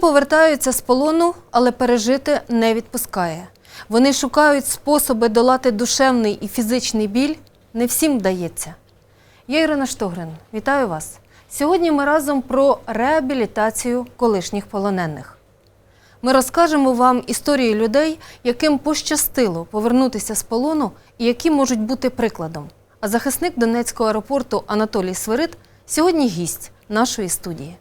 Повертаються з полону, але пережити не відпускає. Вони шукають способи долати душевний і фізичний біль. Не всім вдається. Я Ірина Штогрин. Вітаю вас. Сьогодні ми разом про реабілітацію колишніх полонених. Ми розкажемо вам історії людей, яким пощастило повернутися з полону і які можуть бути прикладом. А захисник Донецького аеропорту Анатолій Свирид сьогодні гість нашої студії.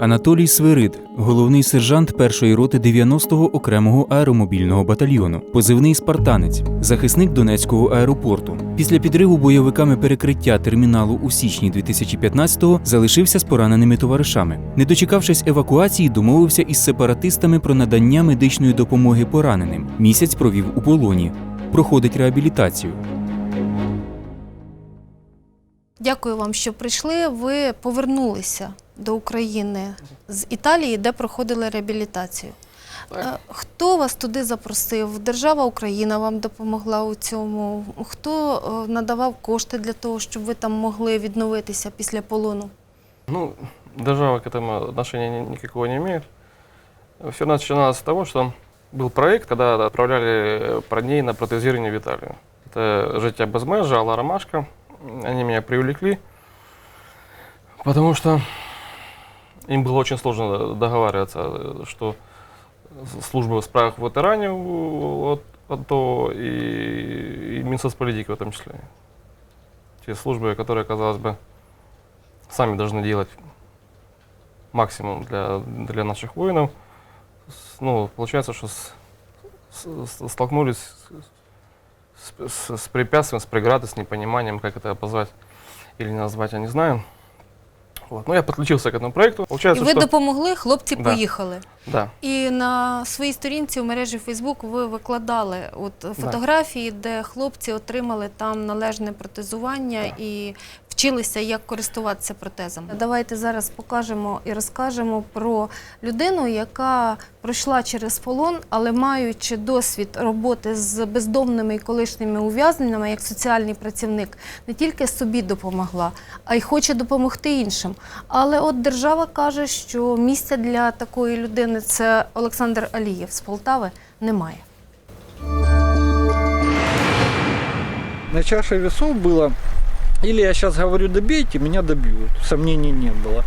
Анатолій Свирид, головний сержант першої роти 90-го окремого аеромобільного батальйону, позивний спартанець, захисник Донецького аеропорту. Після підриву бойовиками перекриття терміналу у січні 2015-го залишився з пораненими товаришами. Не дочекавшись евакуації, домовився із сепаратистами про надання медичної допомоги пораненим. Місяць провів у полоні. Проходить реабілітацію. Дякую вам, що прийшли. Ви повернулися до України з Італії, де проходили реабілітацію. Так. Е, Хто вас туди запросив? Держава Україна вам допомогла у цьому? Хто е, надавав кошти для того, щоб ви там могли відновитися після полону? Ну, держава к этому отношения ни- никакого не имеет. Все начиналось с того, что был проект, когда отправляли парней на протезирование в Италию. Это «Життя без меж», Алла Ромашка. Они меня привлекли, потому что им было очень сложно договариваться, э, что служба в справах ветеранів от АТО и, и Минсоцполитики в том числе. Те службы, которые, казалось бы, сами должны делать максимум для, для наших воинов. Ну, получается, что с- с- столкнулись с, с- с препятствием, с преградой, с непониманием, как это обозвать или не назвать, я не знаю. Вот. Ну, я подключился к этому проекту. І ви что... допомогли, хлопці Да. поїхали. Да, І на своїй сторінці у мережі Фейсбук ви викладали от фотографії, де хлопці отримали там належне протезування і вчилися, як користуватися протезом. Давайте зараз покажемо і розкажемо про людину, яка пройшла через полон, але маючи досвід роботи з бездомними і колишніми ув'язненими, як соціальний працівник, не тільки собі допомогла, а й хоче допомогти іншим. Але от держава каже, що місця для такої людини це Олександр Алієв з Полтави немає. На чаше весов было, или я сейчас говорю добейте, меня добьют, сомнений не было.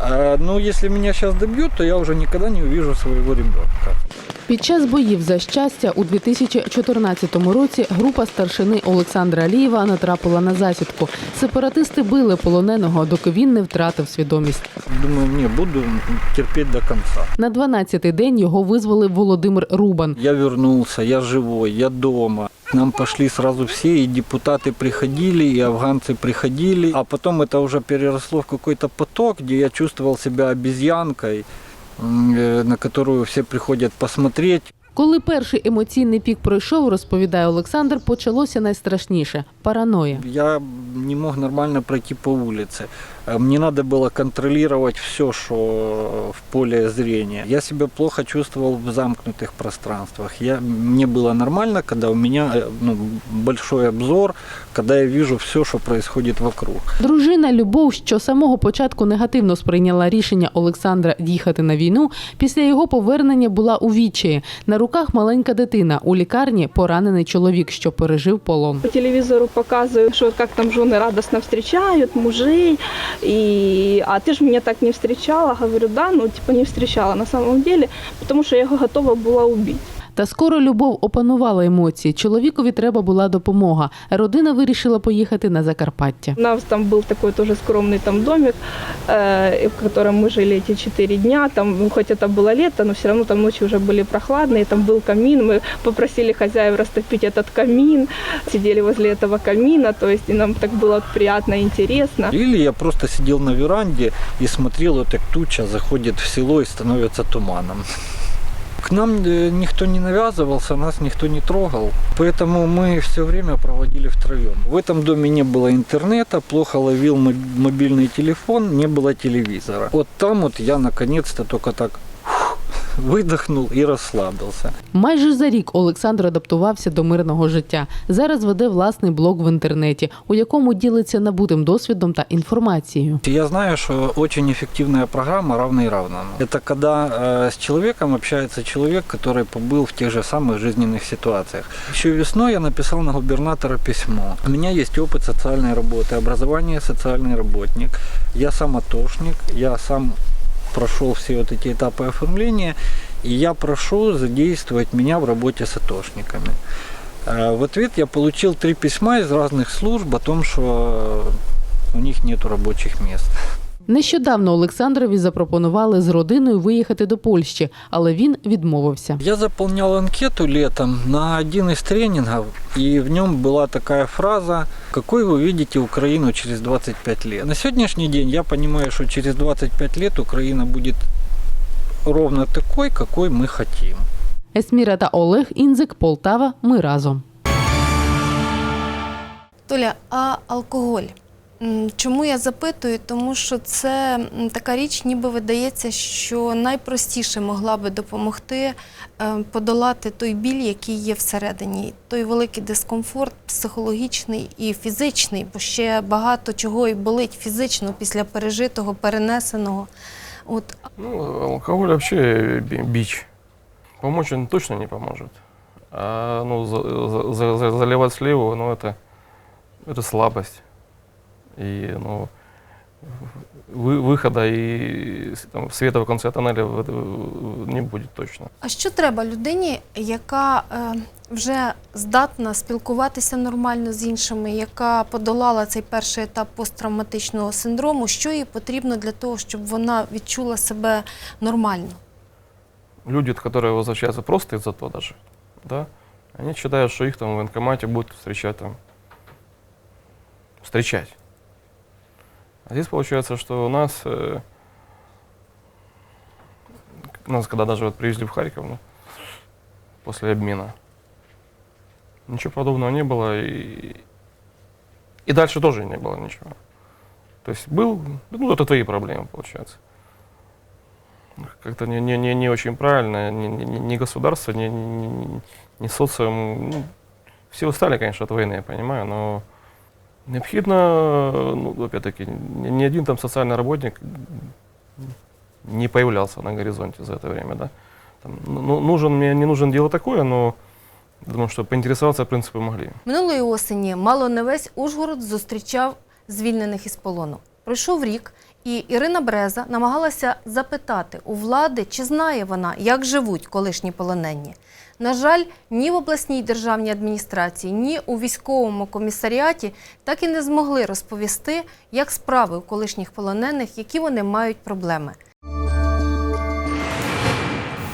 А, но если меня сейчас добьют, то я уже никогда не увижу своего ребенка. Під час боїв за щастя у 2014 році група старшини Олександра Алієва натрапила на засідку. Сепаратисти били полоненого, доки він не втратив свідомість. Думаю, не, буду терпеть до конца. На 12-й день його визволив Володимир Рубан. Я вернулся, я живой, я дома. К нам пошли сразу все, и депутаты приходили, и афганцы приходили. А потом это уже переросло в какой-то поток, где я чувствовал себя обезьянкой, м, э, на которую все приходят посмотреть. Коли перший емоційний пік пройшов, розповідає Олександр, почалося найстрашніше параноя. Я не мог нормально пройти по улице. Э, Мне надо было контролировать все, что в поле зрения. Я себя плохо чувствовал в замкнутых пространствах. Я, мне было нормально, когда у меня э, ну, большой обзор, когда я вижу все, что происходит вокруг. Дружина Любов, що з самого початку негативно сприйняла рішення Олександра їхати на війну, після його повернення була у відчаї. На руках маленька дитина, у лікарні поранений чоловік, що пережив полон. По телевизору показывают, что как там жены радостно встречают мужей, и а ты же меня так не встречала, говорю, да, ну типа не встречала на самом деле, потому что я его готова была убить. Та скоро любов опанувала емоції. Чоловікові треба була допомога. Родина вирішила поїхати на Закарпаття. У нас там был такой тоже скромный там домик, э, в котором мы жили эти четыре дня, там ну, хоть это было лето, но все равно там ночи уже были прохладные, там был камин, мы попросили хозяев растопить этот камин, сидели возле этого камина, то есть и нам так было вот приятно и интересно. Или я просто сидел на веранде и смотрел, вот как туча заходит в село и становится туманом. К нам э, никто не навязывался, нас никто не трогал, поэтому мы все время проводили втроем. В этом доме не было интернета, плохо ловил моб- мобильный телефон, не было телевизора. Вот там вот я наконец-то только так фух, выдохнул и расслабился. Майже за рік Олександр адаптувався до мирного життя. Зараз веде власний блог в інтернеті, у якому ділиться набутим досвідом та інформацією. Я знаю, что очень эффективная программа равный равному. Это когда э, с человеком общается человек, который побыл в тех же самых жизненных ситуациях. Еще весной я написал на губернатора письмо. У меня есть опыт социальной работы, образование социальный работник. Я сам атошник, я сам прошел все вот эти этапы оформления, и я прошу задействовать меня в работе с атошниками. Э, В ответ я получил три письма из разных служб о том, что у них нет рабочих мест. Нещодавно Олександрові запропонували з родиною виїхати до Польщі, але він відмовився. Я заполнял анкету летом на один из тренингов, и в нем была такая фраза «Какой вы видите Украину через 25 лет?». На сегодняшний день я понимаю, что через 25 лет Украина будет ровно такой, какой мы хотим. Есміра та Олег Інзик, Полтава. Ми разом. Толя, а алкоголь? Чому я запитую? Тому що це така річ, ніби видається, що найпростіше могла би допомогти е, подолати той біль, який є всередині, той великий дискомфорт психологічний і фізичний, бо ще багато чого і болить фізично після пережитого, перенесеного. От Ну, алкоголь би- бич. Помочь он точно не поможет. А ну, за- за- за- за- сливу, ну, это, это слабость. И, ну, вы- выхода и с- там, света в конце тоннеля в- в- не будет точно. А що треба людині, яка е, вже здатна спілкуватися нормально з іншими, яка подолала цей перший етап посттравматичного синдрому? Що їй потрібно для того, щоб вона відчула себе нормально? Люди, которые возвращаются просто из-за того даже, да, они считают, что их там в военкомате будут встречать там, встречать. А здесь получается, что у нас, э, нас когда даже вот привезли в Харьков, ну, после обмена, ничего подобного не было, и, и дальше тоже не было ничего. То есть был, ну, это твои проблемы, получается как-то не, не, не, не очень правильно, ни, ни- ни государство, ни, ни- ни социум. Ну, все устали, конечно, от войны, я понимаю, но необходимо, ну, опять-таки, ни один там социальный работник не появлялся на горизонте за это время, да. Там, ну, нужен, мне не нужен дело такое, но думаю, что поинтересоваться, в принципе, могли. Минулої осені мало не весь Ужгород зустрічав звільнених із полону. Пройшов рік, і Ірина Бреза намагалася запитати у влади, чи знає вона, як живуть колишні полонені. На жаль, ні в обласній державній адміністрації, ні у військовому комісаріаті так і не змогли розповісти, як справи у колишніх полонених, які вони мають проблеми.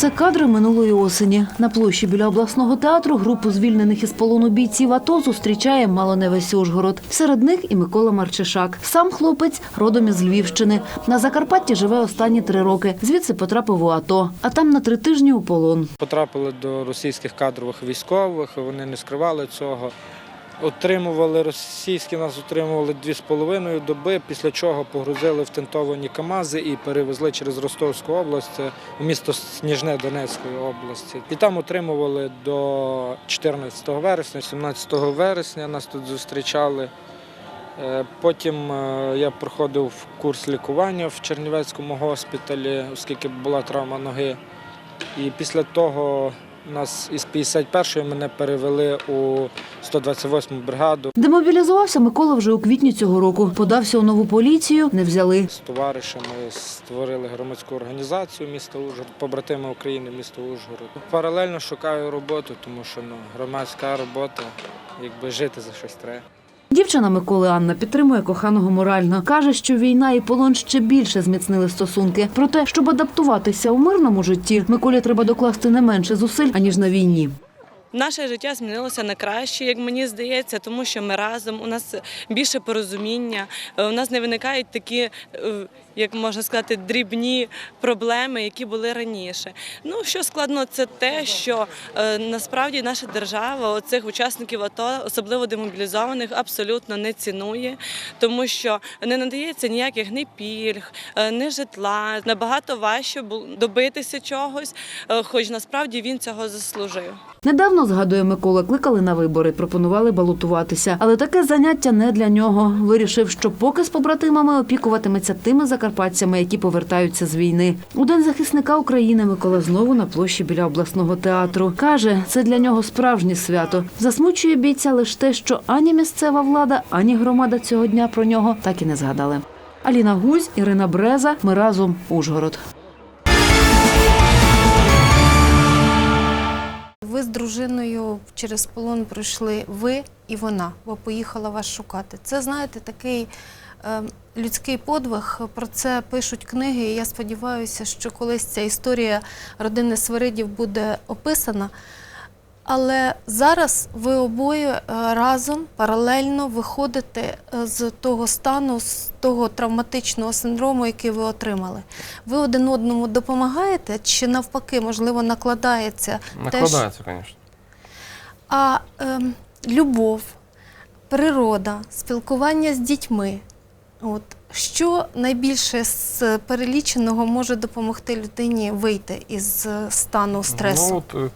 Це кадри минулої осені. На площі біля обласного театру групу звільнених із полону бійців АТО зустрічає мало не весь Ужгород. Серед них і Микола Марчишак. Сам хлопець родом із Львівщини. На Закарпатті живе останні три роки. Звідси потрапив у АТО, а там на три тижні у полон. потрапили до російських кадрових військових, вони не скривали цього. Отримували російські нас утримували дві з половиною доби, після чого погрузили в тентовані КАМАЗи і перевезли через Ростовську область у місто Сніжне Донецької області. І там отримували до 14 вересня, 17 вересня нас тут зустрічали. Е, Потім е, я проходив курс лікування в Чернівецькому госпіталі, оскільки була травма ноги. І після того нас із 51-ї мене перевели у 128 бригаду. Демобілізувався Микола вже у квітні цього року. Подався у нову поліцію, не взяли. З товаришами створили громадську організацію міста Ужгород, побратими України міста Ужгород. Паралельно шукаю роботу, тому що ну, громадська робота, якби жити за щось треба. Дівчина Миколи Анна підтримує коханого морально. Каже, що війна і полон ще більше зміцнили стосунки. Проте, щоб адаптуватися у мирному житті, Миколі треба докласти не менше зусиль, аніж на війні. Наше життя змінилося на краще, як мені здається, тому що ми разом, у нас більше порозуміння, е, у нас не виникають такі, е, як можна сказати, дрібні проблеми, які були раніше. Ну, що складно, це те, що е, насправді наша держава оцих учасників АТО, особливо демобілізованих, абсолютно не цінує, тому що не надається ніяких ні пільг, е, ні житла. Набагато важче добитися чогось, е, хоч насправді він цього заслужив. Недавно, згадує Микола, кликали на вибори, пропонували балотуватися. Але таке заняття не для нього. Вирішив, що поки з побратимами опікуватиметься тими закарпатцями, які повертаються з війни. У захисника України Микола знову на площі біля обласного театру. Каже, це для нього справжнє свято. Засмучує бійця лише те, що ані місцева влада, ані громада цього дня про нього так і не згадали. Аліна Гузь, Ірина Бреза. Ми разом Ужгород. Ви з дружиною через полон пройшли ви і вона, бо поїхала вас шукати. Це, знаєте, такий людський подвиг. Про це пишуть книги. І я сподіваюся, що колись ця історія родини Свиридів буде описана. Але зараз ви обоє е, разом паралельно виходите е, з того стану, з того травматичного синдрому, який ви отримали. Ви один одному допомагаєте, чи навпаки, можливо, накладається теж Накладается, конечно. а ем, любов, природа, спілкування з дітьми. От, що найбільше з переліченого може допомогти людині вийти із е, стану стресу? Ну вот э,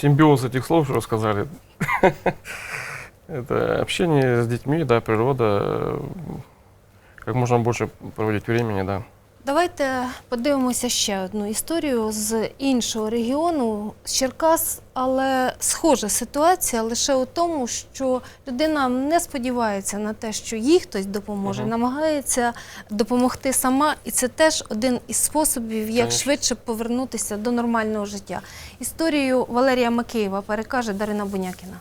симбиоз этих слов, что вы сказали. Это общение с детьми, да, природа, э, как можно больше проводить времени, да. Давайте подивимося ще одну історію з іншого регіону, з Черкас, але схожа ситуація лише у тому, що людина не сподівається на те, що їй хтось допоможе, Мгм. намагається допомогти сама, і це теж один із способів, як Конечно. швидше повернутися до нормального життя. Історію Валерія Макеєва перекаже Дарина Бунякіна.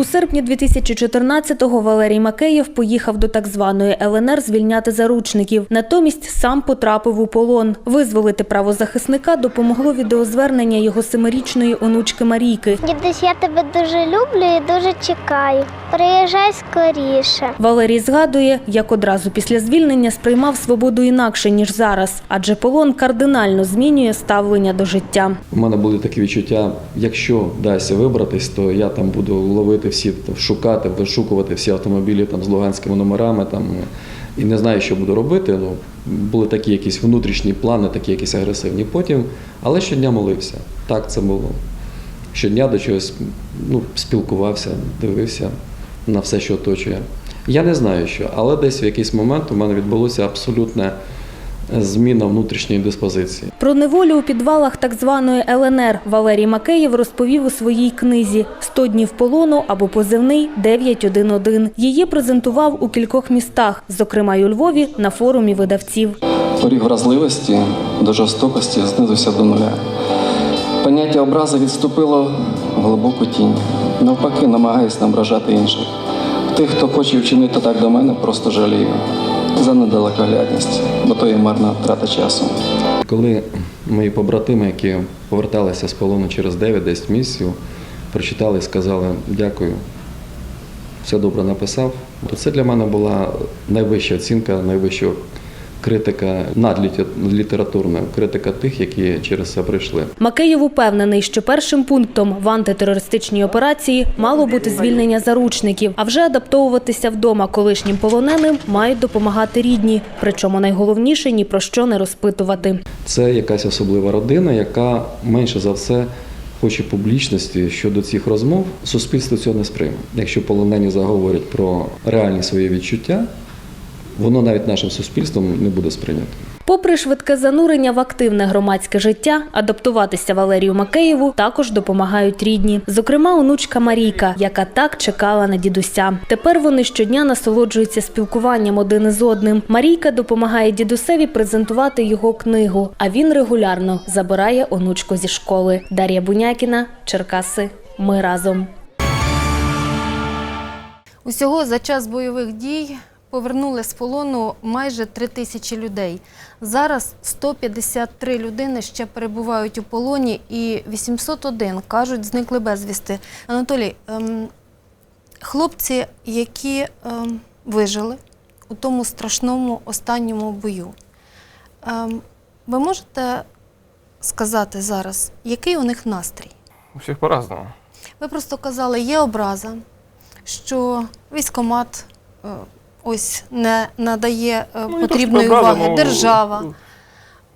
У серпні 2014-го Валерій Макеєв поїхав до так званої ЛНР звільняти заручників. Натомість сам потрапив у полон. Визволити правозахисника допомогло відеозвернення його семирічної онучки Марійки. Дідусь, я тебе дуже люблю і дуже чекаю. Приїжджай скоріше. Валерій згадує, як одразу після звільнення сприймав свободу інакше ніж зараз, адже полон кардинально змінює ставлення до життя. У мене були такі відчуття, якщо вдасться вибратись, то я там буду ловити всі, там, шукати, вишукувати всі автомобілі там, з луганськими номерами. Там, і не знаю, що буду робити. Ну, були такі якісь внутрішні плани, такі якісь агресивні. Потім, але щодня молився. Так це було. Щодня до чогось ну, спілкувався, дивився на все, що оточує. Я не знаю що, але десь в якийсь момент у мене відбулося абсолютна зміна внутрішньої диспозиції. Про неволю у підвалах так званої ЛНР Валерій Макеєв розповів у своїй книзі «100 днів полону» або позивний «911». Її презентував у кількох містах, зокрема й у Львові на форумі видавців. Поріг вразливості до жорстокості знизився до нуля. Поняття образи відступило в глибоку тінь. Навпаки, намагаюсь не ображати інших. Тих, хто хоче вчинити так до мене, просто жалію за недалекоглядність, бо то є марна втрата часу. Коли мої побратими, які поверталися з полону через 9-10 місяців, прочитали і сказали дякую, все добре написав, то це для мене була найвища оцінка, найвища критика надлітературна, критика тих, які через це прийшли. Макеєв упевнений, що першим пунктом в антитерористичній операції мало бути звільнення заручників, а вже адаптовуватися вдома колишнім полоненим мають допомагати рідні. Причому найголовніше ні про що не розпитувати. Це якась особлива родина, яка менше за все хоче публічності щодо цих розмов. Суспільство цього не сприйме. Якщо полонені заговорять про реальні свої відчуття, воно навіть нашим суспільством не буде сприйнято. Попри швидке занурення в активне громадське життя, адаптуватися Валерію Макеєву також допомагають рідні. Зокрема, онучка Марійка, яка так чекала на дідуся. Тепер вони щодня насолоджуються спілкуванням один із одним. Марійка допомагає дідусеві презентувати його книгу, а він регулярно забирає онучку зі школи. Дар'я Бунякіна, Черкаси. Ми разом. Усього за час бойових дій повернули з полону майже 3 тисячі людей. Зараз 153 людини ще перебувають у полоні, і 801, кажуть, зникли безвісти. Анатолій, ем, хлопці, які ем, вижили у тому страшному останньому бою, ем, ви можете сказати зараз, який у них настрій? У всех по-разному. Ви просто казали, є образа, що військомат е, ось не надає е, Ну, не то, потрібної що образа, уваги, ну, держава,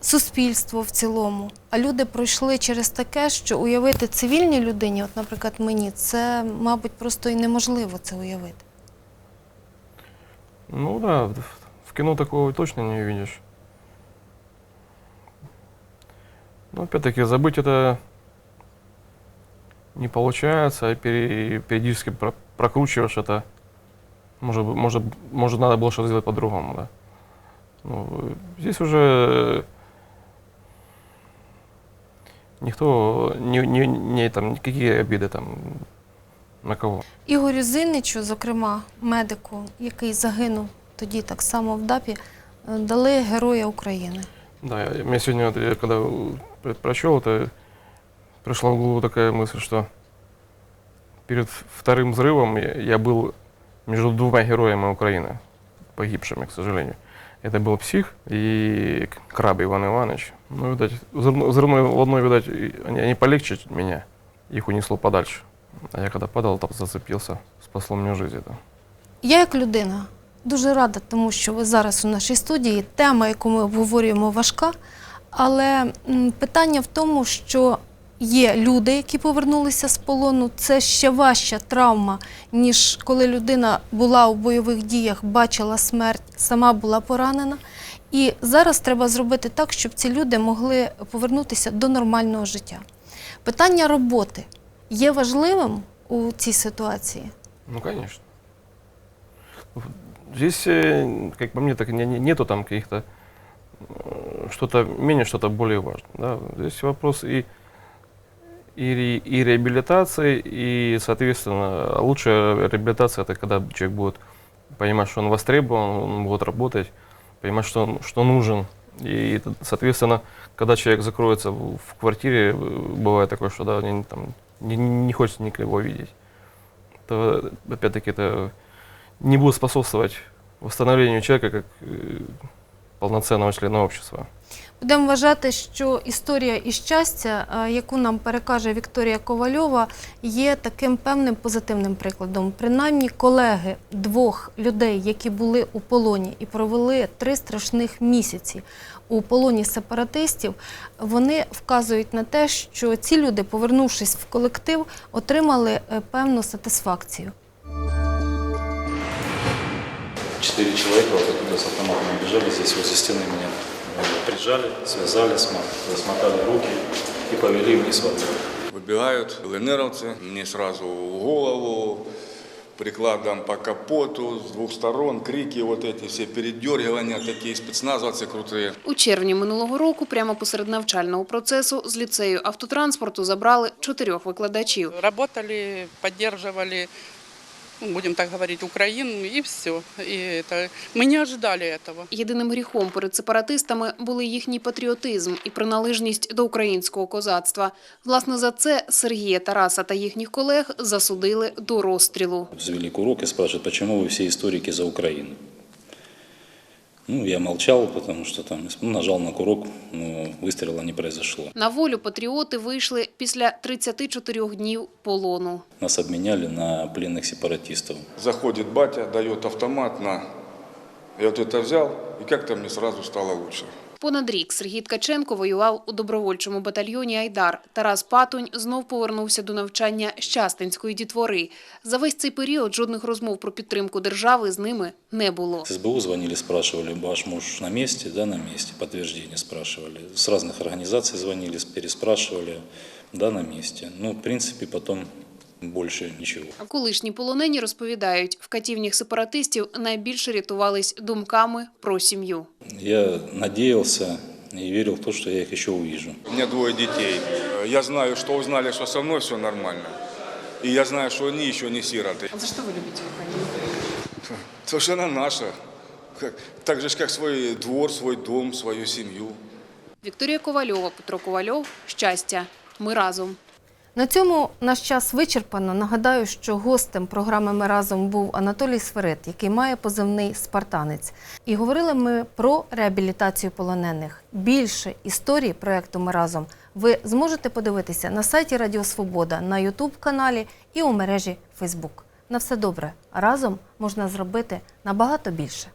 суспільство в цілому. А люди пройшли через таке, що уявити цивільній людині, от, наприклад, мені, це, мабуть, просто і неможливо це уявити. Ну да, в в кино такого точно не увидишь. Но опять-таки забыть это не получается, и пере- периодически про- прокручиваешь это. Может, быть- может, может, надо было что-то сделать по-другому, да. Ну, э, здесь уже никто, не, не, не, там, никакие обиды там на кого. Ігорю Зинничу, зокрема, медику, який загинув тоді так само в ДАПі, е, дали Героя України. Да, я, мне сегодня, вот, я когда про- прочел это, пришла в голову такая мысль, что перед вторым взрывом я, я был между двумя героями Украины, погибшими, к сожалению. Это был псих и краб Иван Иванович. Ну, видать, взрыв- взрывной волной, видать, и они, они полегче меня. Их унесло подальше. А я когда падал, там зацепился, спасло мне жизнь это. Я як людина дуже рада, тому що ви зараз у нашій студії. Тема, яку ми обговорюємо, важка. Але м, питання в тому, що є люди, які повернулися з полону. Це ще важча травма, ніж коли людина була у бойових діях, бачила смерть, сама була поранена. І зараз треба зробити так, щоб ці люди могли повернутися до нормального життя. Питання роботи є важливим у цій ситуації. Ну, конечно. Здесь, э, как по мне, так не- не- нету там каких-то э, что-то менее, что-то более важное. Да? Здесь вопрос и, и, и реабилитации, и, соответственно, лучшая реабилитация это когда человек будет понимать, что он востребован, он будет работать, понимать, что он что нужен. И, соответственно, когда человек закроется в, квартире, бывает такое, что да, не, там, не, не хочется никого видеть то опять-таки это не будет способствовать восстановлению человека как э, полноценного члена общества. Будемо вважати, що історія і щастя, е, яку нам перекаже Вікторія Ковальова, є таким певним позитивним прикладом. Принаймні, колеги двох людей, які були у полоні і провели три страшних місяці у полоні сепаратистів, вони вказують на те, що ці люди, повернувшись в колектив, отримали е, певну сатисфакцію. Четыре человека вот оттуда с автоматами бежали, здесь возле стены меня э, прижали, связали, смо- смотали руки и повели вниз в воду. Выбегают ЛНРовцы, мне сразу в голову, прикладом по капоту, с двух сторон, крики вот эти все, передергивания, такие спецназовцы крутые. У червні минулого року, прямо посеред навчального процесу, з ліцею автотранспорту забрали чотирьох викладачів. Работали, поддерживали, ну, будем так говорить, Украину и все. И это, мы не ожидали этого. Єдиним гріхом перед сепаратистами були їхній патріотизм і приналежність до українського козацтва. Власне, за це Сергія Тараса та їхніх колег засудили до розстрілу. Взвели курок и спрашивают, почему вы все историки за Украину? Ну, я молчал, потому что там ну, нажал на курок, но выстрела не произошло. На волю патріоти вийшли після 34 днів полону. Нас обменяли на пленных сепаратистов. Заходит батя, дает автомат на... Я вот это взял, и как-то мне сразу стало лучше. Понад рік Сергій Ткаченко воював у добровольчому батальйоні Айдар. Тарас Патунь знов повернувся до навчання Щастинської дітвори. За весь цей період жодних розмов про підтримку держави з ними не було. СБУ звонили, спрашивали, ваш муж на месте? Да, на месте. Подтверждение спрашивали. С разных организаций звонили, переспрашивали. Да, на месте. Ну, в принципе, потом больше ничего. А колишні полонені розповідають, в катівнях сепаратистів найбільше рятувались думками про сім'ю. Я надеялся и верил в то, что я их еще увижу. У меня двое детей. Я знаю, что узнали, что со мной все нормально. И я знаю, что они еще не сироты. За що ви любите Україну? То что она наша. Так же, ж, как свой двор, свой дом, свою семью. Вікторія Ковальова, Петро Ковальов. Щастя. Ми разом. На цьому наш час вичерпано. Нагадаю, що гостем програми Ми разом був Анатолій Сверид, який має позивний Спартанець. І говорили ми про реабілітацію полонених. Більше історій проєкту Ми разом ви зможете подивитися на сайті Радіо Свобода, на Ютуб каналі і у мережі Фейсбук. На все добре. Разом можна зробити набагато більше.